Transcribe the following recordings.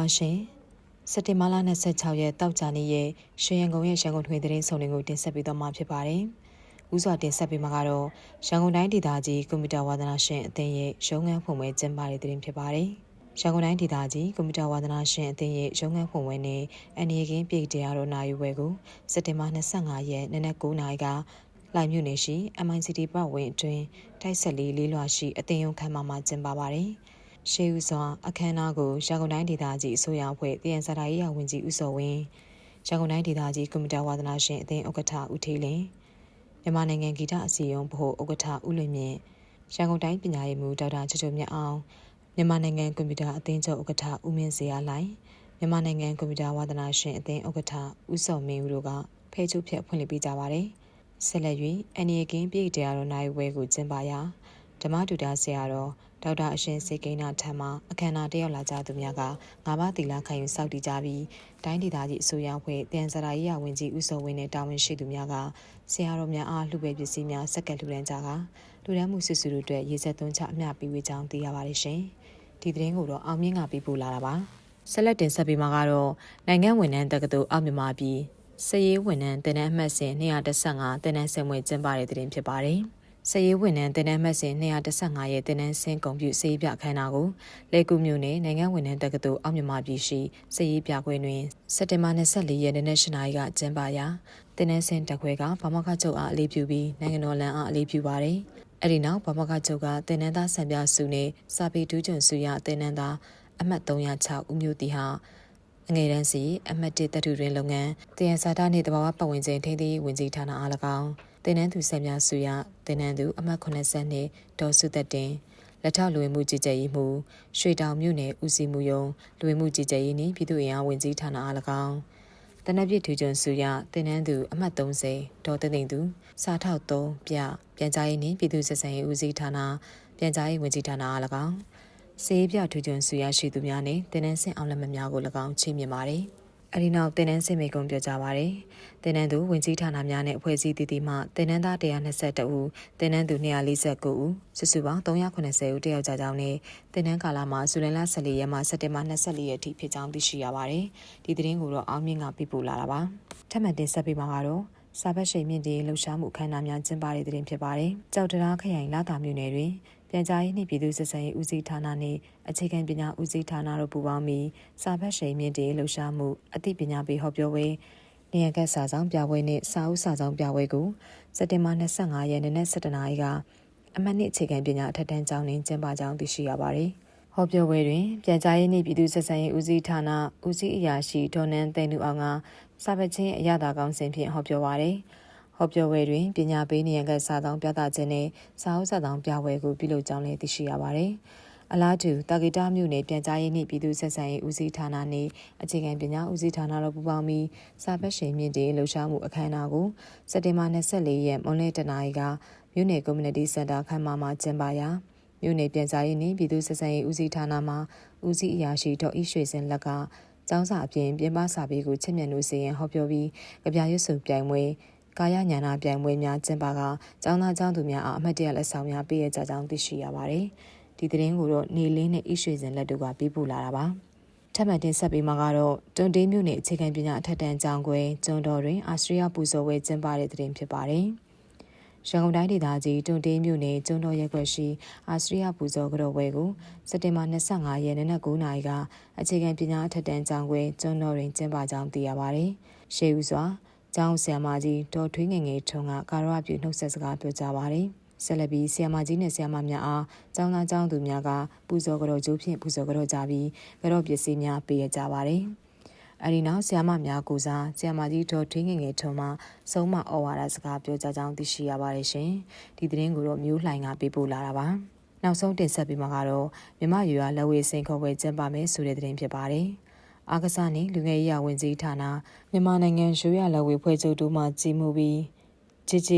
ပါရှင်စက်တင်ဘာလ26ရက်တောက်ကြနေ့ရဲ့ရွှေရန်ကုန်ရဲ့ရန်ကုန်ထွေသတင်းဆောင်တွေကိုတင်ဆက်ပေးသွားမှာဖြစ်ပါတယ်။ဦးစွာတင်ဆက်ပေးမှာကတော့ရန်ကုန်တိုင်းဒေသကြီးကွန်ပျူတာဝါသနာရှင်အသင်းရဲ့ရုံးခန်းဖွင့်ပွဲကျင်းပတဲ့သတင်းဖြစ်ပါတယ်။ရန်ကုန်တိုင်းဒေသကြီးကွန်ပျူတာဝါသနာရှင်အသင်းရဲ့ရုံးခန်းဖွင့်ပွဲနဲ့အန်ဒီကင်းပြည်တရားတော်နာယူပွဲကိုစက်တင်ဘာ25ရက်နေ့နက်9:00နာရီကလိုင်မြို့နယ်ရှိ MICT ပတ်ဝန်းအတွင်းတိုက်ဆက်လေးလေးလွှာရှိအသင်းရုံးခန်းမှာကျင်းပပါတယ်။ ရှေးဦးစွာအခမ်းအနားကိုရန်ကုန်တိုင်းဒေသကြီးအစိုးရအဖွဲ့တည်ရန်စာတာရေးရဝန်ကြီးဦးစောဝင်းရန်ကုန်တိုင်းဒေသကြီးကွန်ပျူတာဝါသနာရှင်အသင်းဥက္ကဋ္ဌဦးထေးလင်းမြန်မာနိုင်ငံဂီတအစည်းအရုံးဗဟိုဥက္ကဋ္ဌဦးလွင်မြင့်ရန်ကုန်တိုင်းပညာရေးမှူးဒေါက်တာချွတ်ချွတ်မြတ်အောင်မြန်မာနိုင်ငံကွန်ပျူတာအသင်းချုပ်ဥက္ကဋ္ဌဦးမင်းစရာလိုင်မြန်မာနိုင်ငံကွန်ပျူတာဝါသနာရှင်အသင်းဥက္ကဋ္ဌဦးစောမင်းဦးတို့ကဖဲချုပ်ဖြတ်ဖွင့်လှစ်ပေးကြပါတယ်ဆက်လက်၍အန်ရီကင်းပြည်တရားတော်နိုင်ဝဲကိုကျင်းပရာဓမ္မတူတာဆရာတော် ဒေါက်တာအရှင်စေကိန်းနာထံမှအခမ်းအနားတက်ရောက်လာကြသူများကငါးပါးသီလခံယူစောင့်တည်ကြပြီးတိုင်းဒေသကြီးအစိုးရအဖွဲ့တန်စရာရေးရဝင်ကြီးဦးစောဝင်းနဲ့တာဝန်ရှိသူများကဆရာတော်များအားလှူပဲပစ္စည်းများစက်ကလှူဒန်းကြကလူဒန်းမှုစစ်စုတို့အတွက်ရေစက်သွင်းချအမျှပေးဝေကြောင်းသိရပါတယ်ရှင်ဒီသတင်းကိုတော့အောင်မြင့်ကပေးပို့လာတာပါဆက်လက်တင်ဆက်ပေးမှာကတော့နိုင်ငံဝန်ထမ်းတက္ကသိုလ်အောက်မြန်မာပြည်စရေးဝန်ထမ်းတင်နန်းအမှတ်စဉ်215တင်နန်းဆင်မွေကျင်းပတဲ့တဲ့တင်ဖြစ်ပါတယ်။ စရေးဝန်ထမ်းတင်နန်းမှတ်စဉ်215ရဲ့တင်နန်းစင်းကွန်ပျူစေးပြခန်းနာကိုလေကူမြို့နယ်နိုင်ငံဝန်ထမ်းတက္ကသိုလ်အောက်မြန်မာပြည်ရှိစရေးပြခွင့်တွင်စက်တင်ဘာ24ရက်နေ့ရှနာရီကကျင်းပရာတင်နန်းစင်းတက်ခွဲကဗမာခချုပ်အားအလေးပြုပြီးနိုင်ငံတော်လမ်းအားအလေးပြုပါတယ်။အဲဒီနောက်ဗမာခချုပ်ကတင်နန်းသားဆံပြစုနှင့်စာပေဒူးကျွန်းစုရတင်နန်းသားအမှတ်306ဦးမျိုးတီဟာအ ငယ်တန်းစီအမှတ်1တပ်ထူတွင်လုပ်ငန်းတယံစာတနှင့်တဘာဝပတ်ဝန်းကျင်ထိန်းသိမ်းဝင်ကြီးဌာနအား၎င်းတင်နန်းသူဆက်များစုရတင်နန်းသူအမှတ်80နှစ်ဒေါ်စုသက်တင်လက်ထောက်လူဝင်မှုကြီးကြပ်ရေးမှူးရွှေတောင်မြို့နယ်ဦးစီးမှုယုံလူဝင်မှုကြီးကြပ်ရေးနှင့်ပြည်သူ့အင်အားဝင်ကြီးဌာနအား၎င်းတနက်ပြည့်ထူကျွန်းစုရတင်နန်းသူအမှတ်30ဒေါ်တင်တင်သူစာထောက်3ပြပြန်ကြားရေးနှင့်ပြည်သူ့ဆက်ဆံရေးဦးစီးဌာနပြန်ကြားရေးဝင်ကြီးဌာနအား၎င်း စေးပြထူကျွန်းစုရရှိသူများနှင့်တင်နန်းစင်အောင်လက်မများကို၎င်းချိမြင်ပါတယ်။အဲဒီနောက်တင်နန်းစင်မေကုံပြောကြပါရယ်တင်နန်းသူဝင်ကြီးဌာနများနဲ့အဖွဲ့အစည်းတည်တည်မှတင်နန်းသား122ဦးတင်နန်းသူ249ဦးစုစုပေါင်း390ဦးတယောက်ကြကြောင်းနဲ့တင်နန်းကာလမှာဇူလိုင်လ14ရက်မှစက်တင်ဘာ24ရက်ထိဖြစ်ကြောင်းသိရှိရပါတယ်ဒီသတင်းကိုတော့အောင်မြင့်ကပြပို့လာတာပါထပ်မံတင်ဆက်ပေးမှာကတော့ စာပတ်ရှိန်မြင့်တင်လှူရှားမှုအခမ်းအနားများကျင်းပတဲ့တဲ့တင်ဖြစ်ပါတယ်။ကြောက်တရားခရိုင်လာတာမြို့နယ်တွင်ပြန်ကြားရေးနှင့်ပြည်သူ့ဆက်ဆံရေးဦးစီးဌာနနှင့်အခြေခံပညာဦးစီးဌာနတို့ပူးပေါင်းပြီးစာဖတ်ရှိန်မြင့်တေလှူရှားမှုအသိပညာပေးဟောပြောပွဲနေရကစာဆောင်ပြပွဲနှင့်စာအုပ်စာဆောင်ပြပွဲကိုစက်တင်ဘာ25ရက်နေ့နဲ့17နာရီကအမှတ်နှစ်အခြေခံပညာအထက်တန်းကျောင်းတွင်ကျင်းပကြောင်းသိရှိရပါသည်။ ဟောပြောပွဲတွင်ပြန်ကြားရေးနှင့်ပြည်သူ့ဆက်ဆံရေးဦးစီးဌာနဦးစီးအရာရှိဒေါ်နန်းသိန်းသူအောင်ကစာပချင်းအရသာကောင်းစဉ်ဖြင့်ဟောပြောပါရယ်။ဟောပြောပွဲတွင်ပညာပေးနေရကစာဆောင်ပြသခြင်းနဲ့စာအုပ်စာဆောင်ပြပွဲကိုပြုလုပ်ကြောင်းလည်းသိရှိရပါတယ်။အလားတူတာဂီတာမြို့နယ်ပြန်ကြားရေးနှင့်ပြည်သူ့ဆက်ဆံရေးဦးစီးဌာနနှင့်အခြေခံပညာဦးစီးဌာနတို့ပူးပေါင်းပြီးစာဖတ်ရှင်မြင့်တေလှူရှားမှုအခမ်းအနားကိုစက်တင်ဘာ24ရက်မွန်လယ်တနာရီကမြို့နယ် community center ခန်းမမှာကျင်းပရာ မြို့နယ်ပြန်ကြားရေးနှင့်ပြည်သူ့ဆက်ဆံရေးဦးစီးဌာနမှဦးစီးအရာရှိဒေါ်ဤရွှေစင်လက်ကကျောင်းစာအပြင်ပြင်ပစာပေကိုချစ်မြတ်လို့စီရင်ဟောပြောပြီးကြပြရွတ်စုပြိုင်ပွဲကာယညာနာပြိုင်ပွဲများကျင်းပကကျောင်းသားကျောင်းသူများအားအမှတ်တရလက်ဆောင်များပေးရကြကြောင်းသိရှိရပါတယ်။ဒီသတင်းကိုတော့နေလင်းနဲ့ဣရွှေစင်လက်တို့ကပေးပို့လာတာပါ။ထပ်မံတင်ဆက်ပေးမှာကတော့တွန်တေးမြို့နယ်အခြေခံပညာအထက်တန်းကျောင်းကွယ်ကျွန်းတော်တွင်အာစတြေးလျပူဇော်ဝဲကျင်းပတဲ့သတင်းဖြစ်ပါတယ်။ ရန်ကုန်တိုင်းဒေသကြီးတွန်တေးမြို့နယ်ကျွန်းတော်ရက်ွက်ရှိအာစတြေးလျပူဇော်ကြော်ဝဲကိုစက်တင်ဘာ25ရက်နေ့နက်9:00နာရီကအခြေခံပညာအထက်တန်းကျောင်းကွယ်ကျွန်းတော်တွင်ကျင်းပကြောင်းသိရပါတယ်။ရှေးဦးစွာကျောင်းဆရာမကြီးဒေါ်ထွေးငယ်ငယ်ထွန်းကကာရဝပြုနှုတ်ဆက်စကားပြောကြားပါတယ်။ဆက်လက်ပြီးဆရာမကြီးနဲ့ဆရာမများအားကျောင်းသားကျောင်းသူများကပူဇော်ကြော်ကျိုးဖြင့်ပူဇော်ကြော်ကြပြီးကြော်ပစ္စည်းများပေးရကြပါတယ်။ အဲဒီနောက်ဆရာမများကိုစားဆရာမကြီးဒေါ်ထွေးငယ်ငယ်ထွန်းမှဆုံးမဩဝါဒစကားပြောကြားကြောင်းသိရှိရပါတယ်ရှင်။ဒီသတင်းကိုတော့မျိုးလှိုင်ကပေးပို့လာတာပါ။နောက်ဆုံးတင်ဆက်ပေးမှာကတော့မြမရွာလက်ဝဲစင်ခေါ်ပွဲကျင်းပမယ်ဆိုတဲ့သတင်းဖြစ်ပါတယ်။အားကစားနှင့်လူငယ်ရေးဝန်ကြီးဌာနမြန်မာနိုင်ငံရိုးရလက်ဝေဖွဲ့ချုပ်တို့မှကြီးမှုပြီး JJ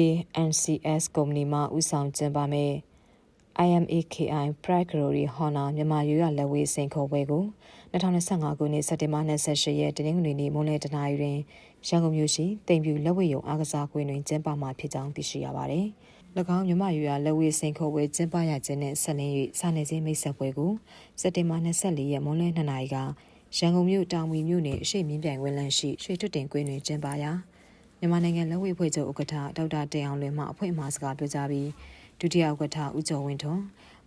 NCS ကုမ္ပဏီမှဦးဆောင်ကျင်းပမယ် IMAKI Pride Glory Honor မြန်မာရိုးရလက်ဝေးစိန်ခေါ်ပွဲကို2025ခုနှစ်စက်တင်ဘာ28ရက်တနင်္ဂနွေနေ့မွန်းလယ်တနာရီတွင်ရန်ကုန်မြို့ရှိတိမ်ပြူလက်ဝေးရုံအားကစားကွင်းတွင်ကျင်းပမှာဖြစ်ကြောင်းသိရှိရပါသည်။၎င်းမြမရွာလက်ဝေးစိန်ခေါ်ပွဲကျင်းပရခြင်းနဲ့ဆက်လင်း၍စာနယ်ဇင်းမိတ်ဆက်ပွဲကိုစက်တင်ဘာ24ရက်မွန်းလယ်2နာရီကရန်ကုန်မြို့တောင်ဝီမြို့နယ်အရှိတ်မြင်းပြိုင်ဝင်းလန်းရှိရွှေထွတ်တင်ကွင်းတွင်ကျင်းပရာမြန်မာနိုင်ငံလက်ဝဲဖွဲ့ချုပ်ဥက္ကဋ္ဌဒေါက်တာတင်အောင်လွင်မှအဖွဲ့အမှားစကားပြောကြားပြီး ဒုတိယဥက္ကဋ္ဌဦးကျော်ဝင်းထွန်း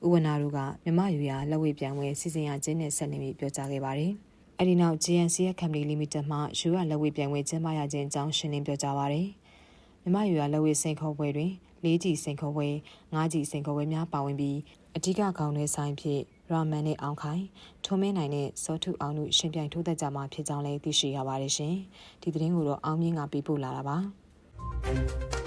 ဦးဝနာတို့ကမြမယူရာလက်ဝဲပြန်ဝင်စီစဉ်ရခြင်းနဲ့ဆက်နေပြီးပြောကြားခဲ့ပါတယ်။အဲဒီနောက် GNCF Company Limited မှယူရလက်ဝဲပြန်ဝင်ကျင်းပရခြင်းအကြောင်းရှင်းလင်းပြောကြားပါတယ်။မြမယူရာလက်ဝဲစိန်ခေါ်ပွဲတွင်၄ကြီးစိန်ခေါ်ပွဲ၅ကြီးစိန်ခေါ်ပွဲများပါဝင်ပြီးအဓိကခေါင်းထဲဆိုင်ဖြစ်ရာမန်နဲ့အောင်ခိုင်ထုံးမင်းနိုင်နဲ့စောထုအောင်တို့ရှင်ပြိုင်ထိုးသက်ကြမှာဖြစ်ကြောင်းလည်းသိရှိရပါတယ်ရှင်။ဒီသတင်းကိုတော့အောင်မြင့်ကပေးပို့လာတာပါ။